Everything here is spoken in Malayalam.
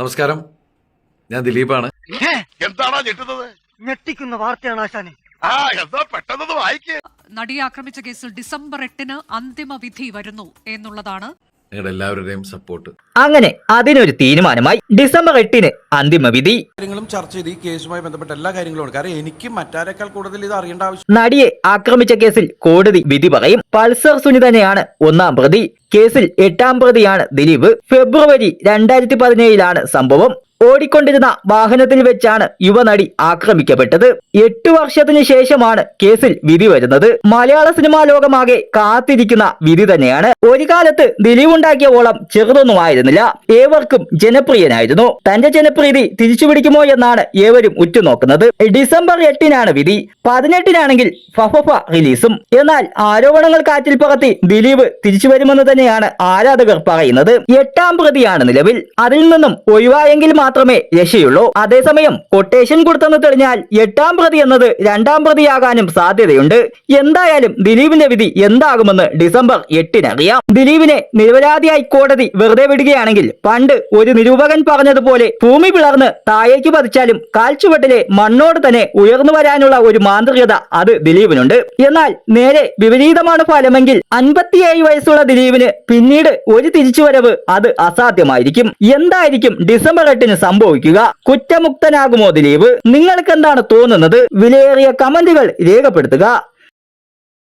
നമസ്കാരം. ഞാൻ ദിലീപാണ്. എന്താണോ ഞെട്ടുന്നത്? ഞെട്ടിക്കുന്ന വാർത്തയാണ് ആശാനെ. ആ എന്താ പെട്ടെന്ന് വായിക്കേ. നടിയെ ആക്രമിച്ച കേസിൽ ഡിസംബർ എട്ടിന് അന്തിമ വിധി വരുന്നു എന്നുള്ളതാണ്. നിങ്ങളുടെ എല്ലാവരുടെയും സപ്പോർട്ട് അങ്ങനെ അതിനൊരു തീരുമാനമായി ഡിസംബർ എട്ടിന് അന്തിമ വിധി. കാര്യങ്ങളും ചർച്ച ചെയ്ത് ഈ കേസുമായി ബന്ധപ്പെട്ട എല്ലാ കാര്യങ്ങളും കാരണം എനിക്ക് മറ്റാരെക്കാൾ കൂടുതൽ ഇത് അറിയേണ്ട ആവശ്യം നടിയെ ആക്രമിച്ച കേസിൽ കോടതി വിധി പറയും. പൾസർ സുനി തന്നെയാണ് ഒന്നാം പ്രതി. കേസിൽ എട്ടാം പ്രതിയാണ് ദിലീപ്. ഫെബ്രുവരി രണ്ടായിരത്തി പതിനേഴിലാണ് സംഭവം. ഓടിക്കൊണ്ടിരുന്ന വാഹനത്തിൽ വെച്ചാണ് യുവനടി ആക്രമിക്കപ്പെട്ടത്. എട്ടു വർഷത്തിനു ശേഷമാണ് കേസിൽ വിധി വരുന്നത്. മലയാള സിനിമാ ലോകമാകെ കാത്തിരിക്കുന്ന വിധി തന്നെയാണ്. ഒരു കാലത്ത് ദിലീപുണ്ടാക്കിയ ഓളം ഓളം ചെറുതൊന്നുമായിരുന്നില്ല. ഏവർക്കും ജനപ്രിയനായിരുന്നു. തന്റെ ജനപ്രീതി തിരിച്ചുപിടിക്കുമോ എന്നാണ് ഏവരും ഉറ്റുനോക്കുന്നത്. ഡിസംബർ എട്ടിനാണ് വിധി. പതിനെട്ടിനാണെങ്കിൽ ഫഫഫ റിലീസും. എന്നാൽ ആരോപണങ്ങൾ കാറ്റിൽ പറത്തി ദിലീപ് തിരിച്ചു വരുമെന്ന് തന്നെയാണ് ആരാധകർ പറയുന്നത്. എട്ടാം പ്രതിയാണ് നിലവിൽ. അതിൽ നിന്നും ഒഴിവായെങ്കിൽ മാത്രമേ രക്ഷയുള്ളൂ. അതേസമയം കൊട്ടേഷൻ കൊടുത്തെന്ന് തെളിഞ്ഞാൽ എട്ടാം പ്രതി എന്നത് രണ്ടാം പ്രതിയാകാനും സാധ്യതയുണ്ട്. എന്തായാലും ദിലീപിന്റെ വിധി എന്താകുമെന്ന് ഡിസംബർ എട്ടിനറിയാം. ദിലീപിനെ നിരപരാധിയായി കോടതി വെറുതെ വിടുകയാണെങ്കിൽ പണ്ട് ഒരു നിരൂപകൻ പറഞ്ഞതുപോലെ ഭൂമി പിളർന്ന് താഴേക്ക് പതിച്ചാലും കാൽച്ചുവട്ടിലെ മണ്ണോട് തന്നെ ഉയർന്നു വരാനുള്ള ഒരു മാന്ത്രികത അത് ദിലീപിനുണ്ട്. എന്നാൽ നേരെ വിപരീതമാണ് ഫലമെങ്കിൽ അൻപത്തിയേഴ് വയസ്സുള്ള ദിലീപിന് പിന്നീട് ഒരു തിരിച്ചുവരവ് അത് അസാധ്യമായിരിക്കും. എന്തായിരിക്കും ഡിസംബർ എട്ടിന് സംഭവിക്കുക. കുറ്റമുക്തനാകുമോ ദിലീപ്? നിങ്ങൾക്ക് എന്താണ് തോന്നുന്നത്? വിലയേറിയ കമന്റുകൾ രേഖപ്പെടുത്തുക.